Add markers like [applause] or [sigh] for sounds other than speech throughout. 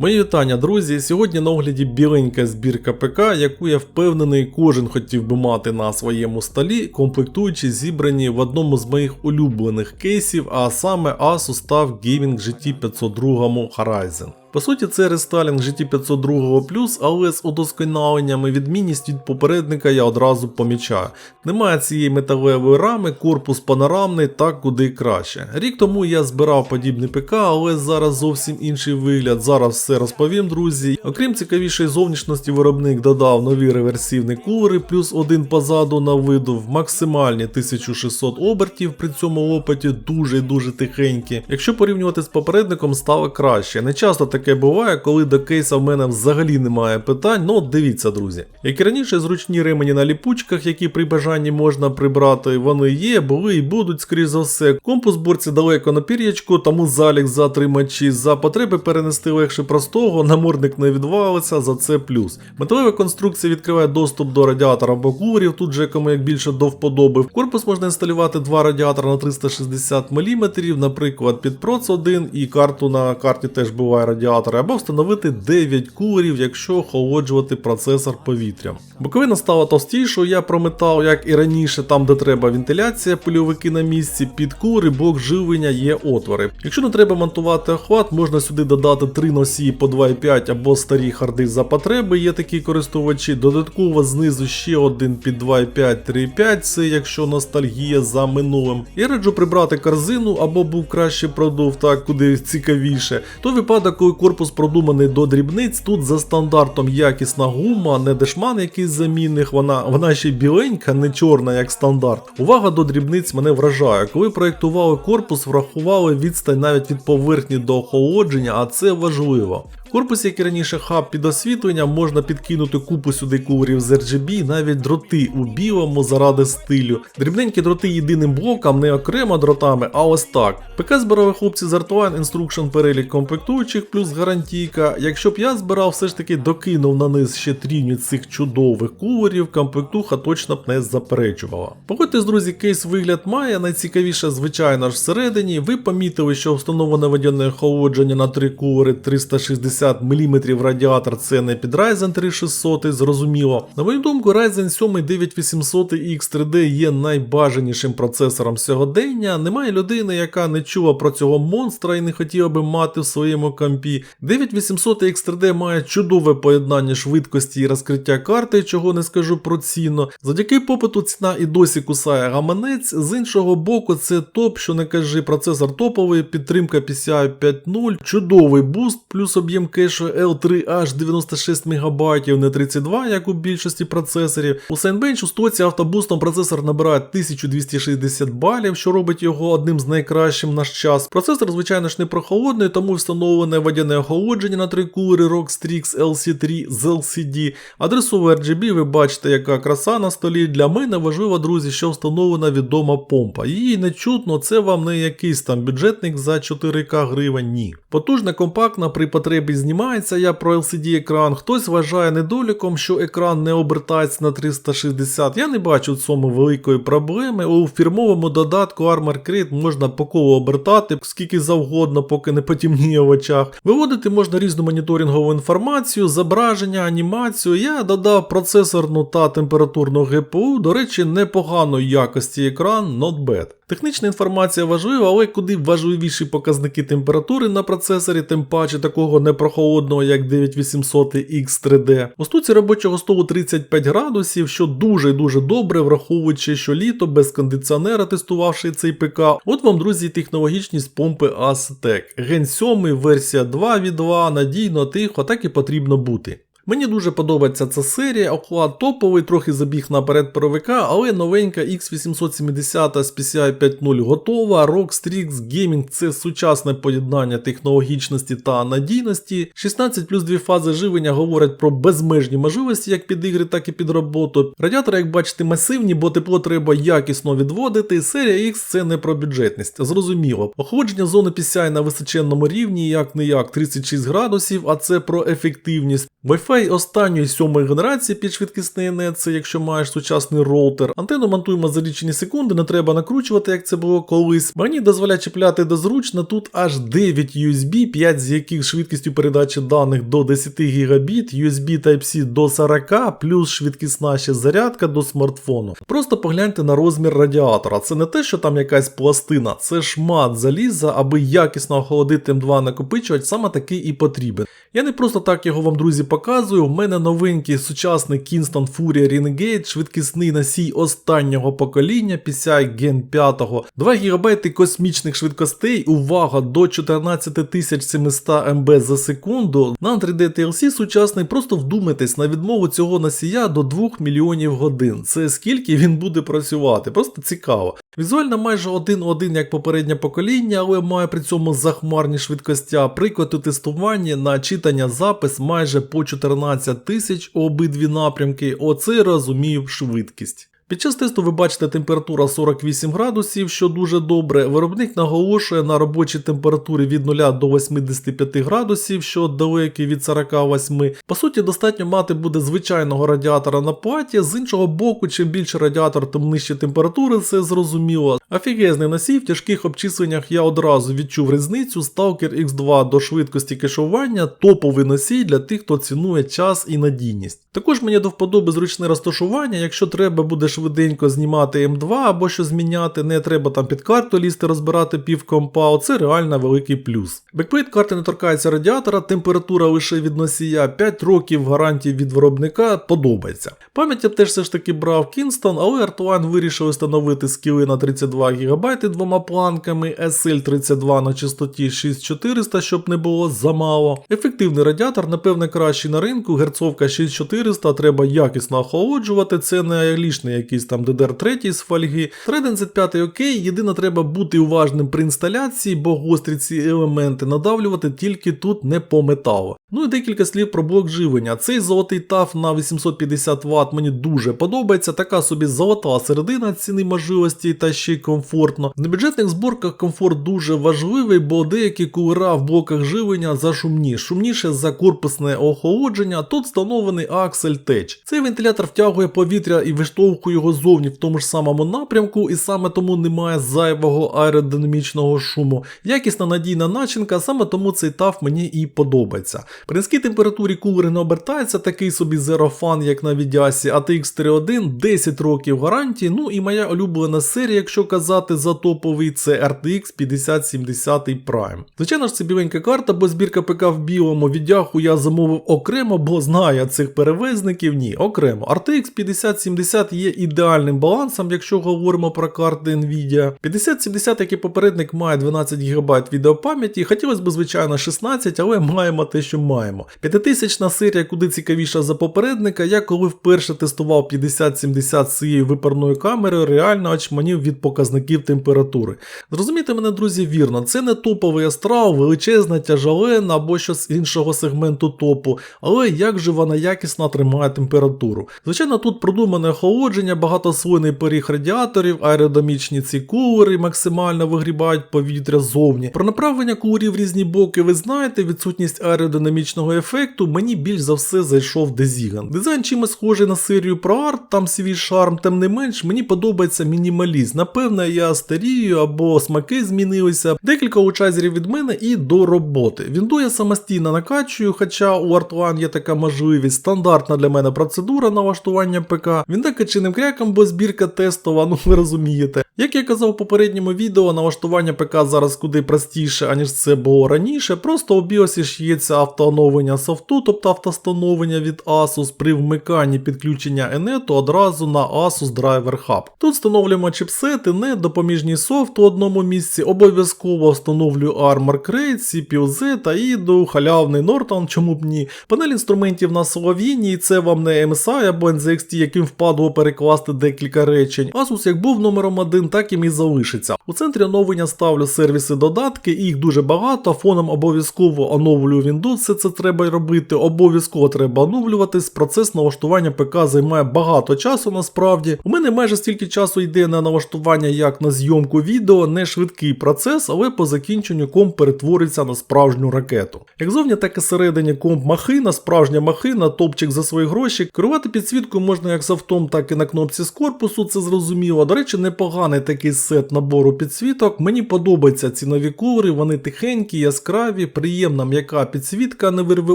Мої вітання, друзі. Сьогодні на огляді біленька збірка ПК, яку я впевнений, кожен хотів би мати на своєму столі, комплектуючи зібрані в одному з моїх улюблених кейсів, а саме Asus TUF Gaming GT 502 Horizon. По суті, це рестайлінг GT 502 але з удосконаленнями відмінність від попередника я одразу помічаю. Немає цієї металевої рами, корпус панорамний та куди краще. Рік тому я збирав подібний ПК, але зараз зовсім інший вигляд. Зараз все розповім, друзі. Окрім цікавішої зовнішності, виробник додав нові реверсивні кулери, плюс один позаду на виду в максимальні 1600 обертів. При цьому лопаті дуже дуже тихенькі. Якщо порівнювати з попередником, стало краще. Не часто таке буває, коли до кейса в мене взагалі немає питань. Ну дивіться, друзі. Як і раніше, зручні ремені на ліпучках, які при бажанні можна прибрати, вони є, були і будуть, скоріш за все. Компус борці далеко на пір'ячку, тому залік за тримачі за потреби перенести легше простого, намордник не відвалиться, за це плюс. Металева конструкція відкриває доступ до радіатора або кулерів, тут же кому як більше до вподоби. Корпус можна інсталювати два радіатора на 360 мм, наприклад, під проц 1 і карту на карті теж буває радіатори, або встановити 9 кулерів, якщо охолоджувати процесор повітрям. Боковина стала товстішою, я про метал, як і раніше, там де треба вентиляція, пильовики на місці, під кулери, блок живлення є отвори. Якщо не треба монтувати охват, можна сюди додати три носії по 2,5 або старі харди за потреби, є такі користувачі. Додатково знизу ще один під 2,5 3,5, це якщо ностальгія за минулим. Я раджу прибрати корзину або був краще продув, так куди цікавіше. То випадок, коли корпус продуманий до дрібниць, тут за стандартом якісна гума, не дешман якийсь замінних, вона, вона ще біленька, не чорна, як стандарт. Увага до дрібниць мене вражає. Коли проєктували корпус, врахували відстань навіть від поверхні до охолодження, а це важливо. В корпусі, як і раніше, хаб під освітленням, можна підкинути купу сюди кулерів з RGB, навіть дроти у білому заради стилю. Дрібненькі дроти єдиним блоком, не окремо дротами, а ось так. ПК збирали хлопці з Artline Instruction перелік комплектуючих плюс гарантійка. Якщо б я збирав, все ж таки докинув на низ ще трійню цих чудових кулерів, комплектуха точно б не заперечувала. Погодьтесь, друзі, кейс вигляд має. Найцікавіше, звичайно ж, всередині. Ви помітили, що встановлене водяне охолодження на три кулери 360 мм радіатор це не під Ryzen 3600, зрозуміло. На мою думку, Ryzen 7 9800 X3D є найбажанішим процесором сьогодення. Немає людини, яка не чула про цього монстра і не хотіла би мати в своєму компі. 9800 X3D має чудове поєднання швидкості і розкриття карти, чого не скажу про ціну. Завдяки попиту ціна і досі кусає гаманець. З іншого боку, це топ, що не кажи, процесор топовий, підтримка PCI 5.0, чудовий буст, плюс об'єм кешу L3 аж 96 МБ, не 32, як у більшості процесорів. У Cinebench у стоці автобустом процесор набирає 1260 балів, що робить його одним з найкращим наш час. Процесор, звичайно ж, не прохолодний, тому встановлене водяне охолодження на три кулери Rockstrix LC3 з LCD. Адресу RGB ви бачите, яка краса на столі. Для мене важливо, друзі, що встановлена відома помпа. Її не чутно, це вам не якийсь там бюджетник за 4К гривень, ні. Потужна, компактна, при потребі знімається, я про LCD екран. Хтось вважає недоліком, що екран не обертається на 360. Я не бачу в цьому великої проблеми. У фірмовому додатку Armor Crate можна по колу обертати скільки завгодно, поки не потемніє в очах. Виводити можна різну моніторингову інформацію, зображення, анімацію. Я додав процесорну та температурну GPU. До речі, непоганої якості екран, not bad. Технічна інформація важлива, але куди важливіші показники температури на процесорі, тим паче такого непрохолодного, як 9800 X3D. У стуці робочого столу 35 градусів, що дуже дуже добре, враховуючи, що літо без кондиціонера тестувавши цей ПК. От вам, друзі, технологічність помпи Aztec. Ген 7, версія 2 від 2, надійно, тихо, так і потрібно бути. Мені дуже подобається ця серія, оклад топовий, трохи забіг наперед паровика, але новенька X870 з PCI 5.0 готова. Rockstrix Gaming це сучасне поєднання технологічності та надійності. 16 плюс 2 фази живлення говорять про безмежні можливості як під ігри, так і під роботу. Радіатори, як бачите, масивні, бо тепло треба якісно відводити. Серія X це не про бюджетність, зрозуміло. Охолодження зони PCI на височенному рівні, як не як 36 градусів, а це про ефективність. Wi-Fi останньої сьомої генерації під швидкісний нет, це якщо маєш сучасний роутер. Антенну монтуємо за лічені секунди, не треба накручувати, як це було колись. Мені дозволяє чіпляти дозручно, тут аж 9 USB, 5 з яких швидкістю передачі даних до 10 гігабіт, USB Type-C до 40, плюс швидкісна ще зарядка до смартфону. Просто погляньте на розмір радіатора. Це не те, що там якась пластина, це шмат заліза, аби якісно охолодити М2 накопичувач, саме такий і потрібен. Я не просто так його вам, друзі, показую. У мене новенький сучасний Kingston Furia Renegade, швидкісний носій останнього покоління PCI Gen 5, 2 ГБ космічних швидкостей, увага до 14700 МБ за секунду. На 3D TLC сучасний, просто вдумайтесь на відмову цього носія до 2 мільйонів годин. Це скільки він буде працювати? Просто цікаво. Візуально майже один-один, як попереднє покоління, але має при цьому захмарні швидкостя. Приклад у тестуванні на читання запис майже по 14 тисяч у обидві напрямки. Оце розумів швидкість. Під час тесту ви бачите температура 48 градусів, що дуже добре. Виробник наголошує на робочій температурі від 0 до 85 градусів, що далекі від 48. По суті, достатньо мати буде звичайного радіатора на платі. З іншого боку, чим більше радіатор, тим нижчі температури, це зрозуміло. Офігезний носій в тяжких обчисленнях я одразу відчув різницю. Stalker X2 до швидкості кешування топовий носій для тих, хто цінує час і надійність. Також мені до вподоби зручне розташування, якщо треба буде швиденько знімати М2 або що зміняти, не треба там під карту лізти, розбирати пів компа, це реально великий плюс. Бекплейт карти не торкається радіатора, температура лише від носія, 5 років гарантії від виробника подобається. Пам'ять я теж все ж таки брав Kingston, але Artline вирішив встановити скіли на 32 ГБ двома планками, SL32 на частоті 6400, щоб не було замало. Ефективний радіатор, напевне, кращий на ринку, герцовка 6400, треба якісно охолоджувати, це не айлішний якийсь там DDR3 з фольги. Thread 5 окей, єдине треба бути уважним при інсталяції, бо гострі ці елементи надавлювати тільки тут не по металу. Ну і декілька слів про блок живлення. Цей золотий таф на 850 Вт мені дуже подобається, така собі золота середина ціни можливості та ще й комфортно. В небюджетних зборках комфорт дуже важливий, бо деякі кулера в блоках живлення зашумні, шумніше за корпусне охолодження. Тут встановлений Axel Tech. Цей вентилятор втягує повітря і виштовхує його зовні в тому ж самому напрямку, і саме тому немає зайвого аеродинамічного шуму. Якісна надійна начинка, саме тому цей таф мені і подобається. При низькій температурі кулери не обертається такий собі Fan, як на Відясі, ATX 31 10 років гарантії. Ну і моя улюблена серія, якщо казати за топовий, це RTX 5070 Prime. Звичайно ж, це біленька карта, бо збірка ПК в білому віддяху я замовив окремо, бо знаю цих перевезників. Ні, окремо. RTX 5070 є ідеальним балансом, якщо говоримо про карти Nvidia. 5070, як і попередник, має 12 ГБ відеопам'яті. Хотілося б, звичайно, 16, але маємо те, що маємо. 5000 серія куди цікавіша за попередника. Я коли вперше тестував 5070 з цією випарною камерою, реально очманів від показників температури. Зрозумійте мене, друзі, вірно, це не топовий астрал, величезна, тяжелена або щось іншого сегменту топу, але як же вона якісно тримає температуру. Звичайно, тут продумане охолодження, багатослойний поріг радіаторів, аеродинамічні ці кулери максимально вигрібають повітря ззовні. Про направлення кулерів різні боки ви знаєте, відсутність аеродинамічного ефекту мені більш за все зайшов Дезіган. Дизайн чимось схожий на серію ProArt, там свій шарм, тим не менш, мені подобається мінімалізм. Напевне, я старію або смаки змінилися. Декілька учайзерів від мене і до роботи. Вінду я самостійно накачую, хоча у Artline є така можливість. Стандартна для мене процедура налаштування ПК. Він так качиним кряком, бо збірка тестова, [laughs] ну ви розумієте. Як я казав у попередньому відео, налаштування ПК зараз куди простіше, аніж це було раніше. Просто у BIOS шиється автооновлення софту, тобто автостановлення від Asus при вмиканні підключення Enetу одразу на Asus Driver Hub. Тут встановлюємо чіпсети, не допоміжний софт у одному місці, обов'язково встановлюю Armor Crate, CPU-Z та IDU, халявний Norton, чому б ні. Панель інструментів на Солов'їні, і це вам не MSI або NZXT, яким впадло вкласти декілька речень. Asus як був номером один, так і залишиться. У центрі оновлення ставлю сервіси додатки, їх дуже багато. Фоном обов'язково оновлюю Windows, все це треба робити. Обов'язково треба оновлюватись. Процес налаштування ПК займає багато часу насправді. У мене майже стільки часу йде на налаштування, як на зйомку відео, не швидкий процес, але по закінченню комп перетвориться на справжню ракету. Як зовні, так і всередині комп махина, справжня махина, топчик за свої гроші. Керувати підсвіткою можна як з автом, так і на кнопці з корпусу, це зрозуміло. До речі, непоганий такий сет набору підсвіток. Мені подобаються ці нові коври, вони тихенькі, яскраві, приємна м'яка підсвітка, не вирве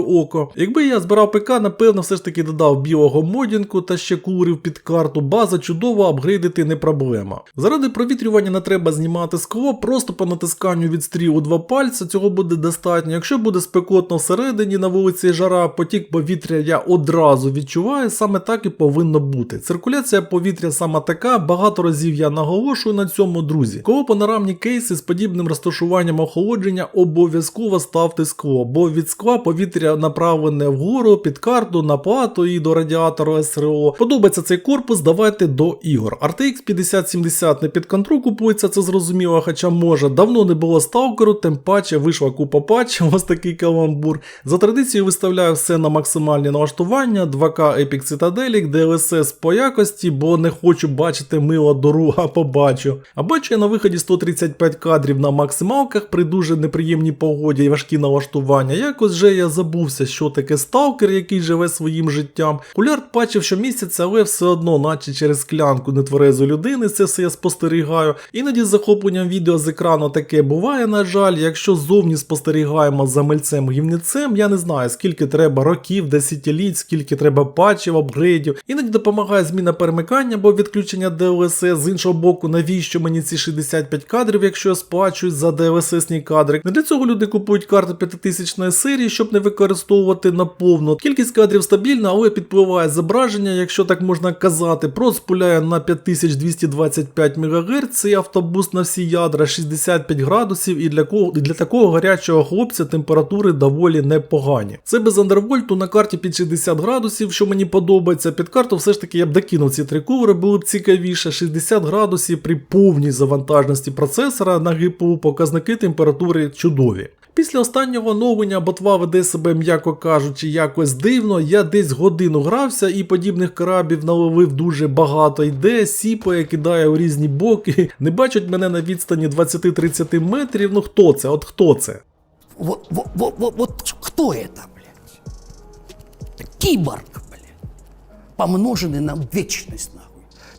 око. Якби я збирав ПК, напевно, все ж таки додав білого модінку та ще курів під карту. База чудова, апгрейдити не проблема. Заради провітрювання не треба знімати скло, просто по натисканню від стрілу два пальця цього буде достатньо. Якщо буде спекотно всередині на вулиці жара, потік повітря я одразу відчуваю, саме так і повинно бути. Циркуляція повітря саме така, багато разів я наголошую на цьому, друзі. Кого панорамні кейси з подібним розташуванням охолодження обов'язково ставте скло, бо від скла повітря направлене вгору під карту, на плату і до радіатору СРО. Подобається цей корпус, давайте до ігор. RTX 5070 не під контроль купується, це зрозуміло, хоча може. Давно не було сталкеру, тим паче вийшла купа патчів, [laughs] ось такий каламбур. За традицією виставляю все на максимальні налаштування, 2К Epic Citadelic, DLSS по якості, бо не хочу бачити мило дору, а побачу. А бачу я на виході 135 кадрів на максималках при дуже неприємній погоді і важкі налаштування. Якось же я забувся, що таке сталкер, який живе своїм життям. Кулярд бачив щомісяця, але все одно, наче через склянку нетверезу людини, це все я спостерігаю. Іноді з захопленням відео з екрану таке буває, на жаль. Якщо зовні спостерігаємо за мельцем гівницем, я не знаю, скільки треба років, десятиліть, скільки треба патчів, апгрейдів. Іноді допомагає зміна перемикання або відключення DLSS. З іншого боку, навіщо мені ці 65 кадрів, якщо я сплачую за DLSS-ні кадри. Не для цього люди купують карти 5000 серії, щоб не використовувати наповну. Кількість кадрів стабільна, але підпливає зображення, якщо так можна казати. Прос пуляє на 5225 МГц, цей автобус на всі ядра 65 градусів, і для кого і для такого гарячого хлопця температури доволі непогані. Це без андервольту на карті під 60 градусів, що мені подобається. Під карту все ж таки я б докинув ці три коври, було б цікавіше. 60 градусів при повній завантажності процесора на ГПУ показники температури чудові. Після останнього оновлення ботва веде себе, м'яко кажучи, якось дивно. Я десь годину грався і подібних крабів наловив дуже багато. Йде, сіпає, кидає у різні боки. Не бачать мене на відстані 20-30 метрів. Ну хто це? От хто це? Вот, вот, вот, вот, вот кто это, блядь? Киборг, блядь. Помноженный на вечность.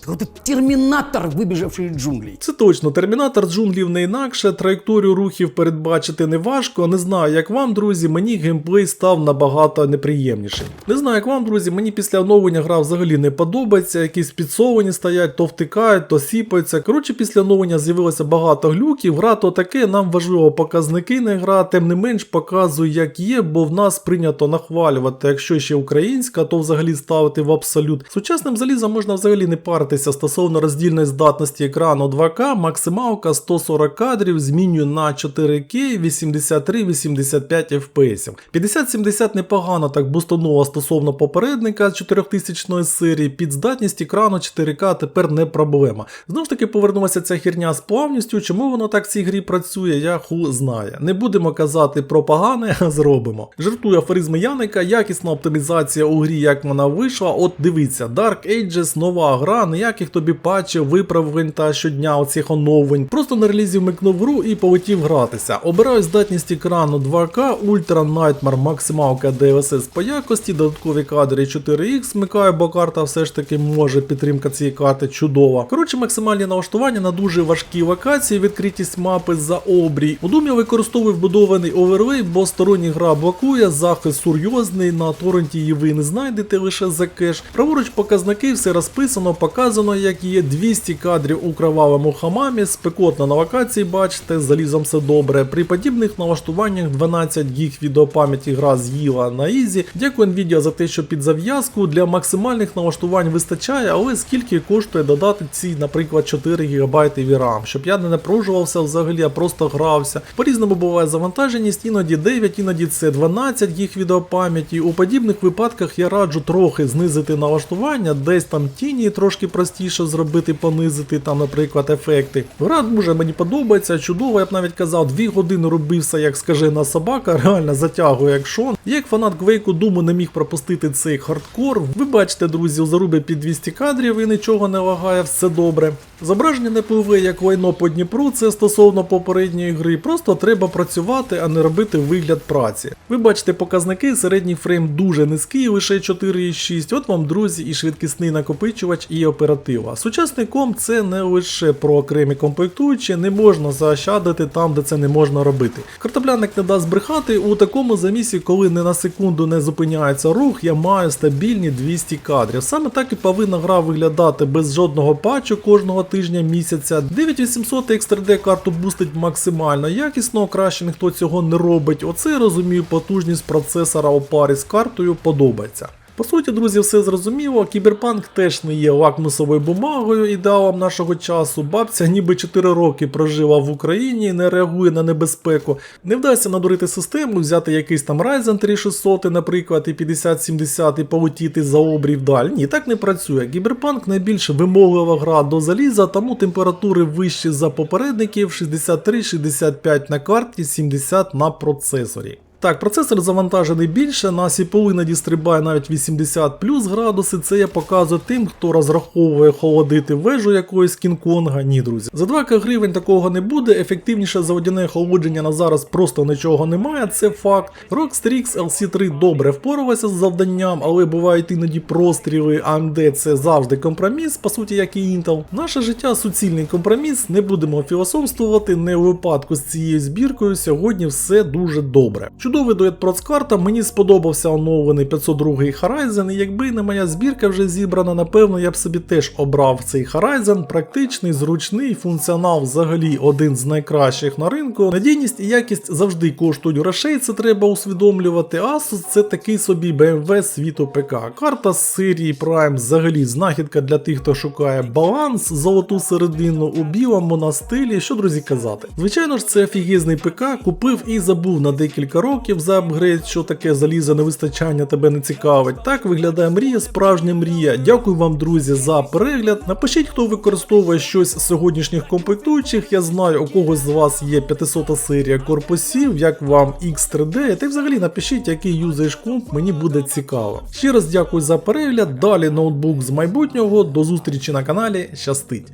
Это вот терминатор, выбежавший из. Це точно, термінатор джунглів не інакше, траєкторію рухів передбачити не важко. Не знаю, як вам, друзі, мені геймплей став набагато неприємніший. Не знаю, як вам, друзі, мені після оновлення гра взагалі не подобається. Якісь підсовані стоять, то втикають, то сіпаються. Коротше, після оновлення з'явилося багато глюків. Гра то таке, нам важливо показники не гра, тим не менш показує, як є, бо в нас прийнято нахвалювати. Якщо ще українська, то взагалі ставити в абсолют. Сучасним залізом можна взагалі не паритися стосовно роздільної здатності екрану 2К, максималка 140 кадрів змінюю на 4К 83-85 FPS. 5070 непогано так бустануло стосовно попередника 4000 серії, під здатність екрану 4К тепер не проблема. Знову ж таки повернулася ця херня з плавністю, чому воно так в цій грі працює, я ху знає. Не будемо казати про погане, а [laughs] зробимо. Жартую афоризми Яника, якісна оптимізація у грі, як вона вийшла. От дивіться, Dark Ages, нова гра, ніяких тобі патчів, виправлень та щодня оцих оновлень. Просто на релізі вмикнув гру і полетів гратися. Обираю здатність екрану 2К, Ultra Nightmare, максималка DLSS по якості, додаткові кадри 4X, вмикаю, бо карта все ж таки може підтримка цієї карти чудова. Коротше, максимальні налаштування на дуже важкі локації, відкритість мапи за обрій. У я використовую вбудований оверлей, бо стороння гра блокує, захист серйозний, на торренті її ви не знайдете лише за кеш. Праворуч показники, все розписано, показано, як є 200 кадрів у кровавому хамамі, спекотно на локації, бачите, з залізом все добре. При подібних налаштуваннях 12 гіг відеопам'яті гра з'їла на ізі. Дякую Nvidia за те, що під зав'язку для максимальних налаштувань вистачає, але скільки коштує додати ці, наприклад, 4 ГБ VRAM, щоб я не напружувався взагалі, а просто грався. По-різному буває завантаженість, іноді 9, іноді це 12 гіг відеопам'яті. У подібних випадках я раджу трохи знизити налаштування, десь там тіні трошки просвітлити простіше зробити, понизити там, наприклад, ефекти. Гра дуже мені подобається, чудово, я б навіть казав, дві години робився, як скажена собака, [laughs] реально затягує як шон. Як фанат Квейку, думаю, не міг пропустити цей хардкор. Ви бачите, друзі, у зарубі під 200 кадрів і нічого не лагає, все добре. Зображення не пливе як лайно по Дніпру, це стосовно попередньої гри. Просто треба працювати, а не робити вигляд праці. Ви бачите показники, середній фрейм дуже низький, лише 4,6. От вам, друзі, і швидкісний накопичувач, і оператива. Сучасний комп це не лише про окремі комплектуючі, не можна заощадити там, де це не можна робити. Картопляник не дасть брехати, у такому замісі, коли не на секунду не зупиняється рух, я маю стабільні 200 кадрів. Саме так і повинна гра виглядати без жодного патчу кожного тижня місяця. 9800 X3D карту бустить максимально якісно, краще ніхто цього не робить. Оце я розумію, потужність процесора у парі з картою подобається. По суті, друзі, все зрозуміло. Кіберпанк теж не є лакмусовою бумагою ідеалом нашого часу. Бабця ніби 4 роки прожила в Україні, не реагує на небезпеку. Не вдасться надурити систему, взяти якийсь там Ryzen 3600, наприклад, і 5070 і полетіти за обрій вдаль. Ні, так не працює. Кіберпанк найбільш вимоглива гра до заліза, тому температури вищі за попередників 63-65 на карті, 70 на процесорі. Так, процесор завантажений більше, на CPU іноді стрибає навіть 80 плюс градуси. Це я показую тим, хто розраховує холодити вежу якоїсь Кінг-Конга. Ні, друзі. За 2 гривень такого не буде. Ефективніше за водяне холодження на зараз просто нічого немає. Це факт. Rockstrix LC3 добре впоралася з завданням, але бувають іноді простріли. AMD це завжди компроміс, по суті, як і Intel. Наше життя суцільний компроміс. Не будемо філософствувати. Не у випадку з цією збіркою. Сьогодні все дуже добре. Чудовий дует процкарта, мені сподобався оновлений 502 Horizon, і якби не моя збірка вже зібрана, напевно, я б собі теж обрав цей Horizon. Практичний, зручний, функціонал взагалі один з найкращих на ринку. Надійність і якість завжди коштують грошей, це треба усвідомлювати. Asus це такий собі BMW світу ПК. Карта з серії Prime взагалі знахідка для тих, хто шукає баланс, золоту середину у білому на стилі. Що друзі казати? Звичайно ж, це офігезний ПК, купив і забув на декілька років за апгрейд, що таке залізо невистачання тебе не цікавить. Так виглядає мрія, справжня мрія. Дякую вам, друзі, за перегляд. Напишіть, хто використовує щось з сьогоднішніх комплектуючих. Я знаю, у когось з вас є 500 серія корпусів, як вам X3D. Та й взагалі напишіть, який юзаєш комп, мені буде цікаво. Ще раз дякую за перегляд. Далі ноутбук з майбутнього. До зустрічі на каналі. Щастить!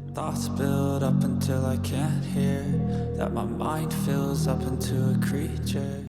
That my mind fills up into a creature.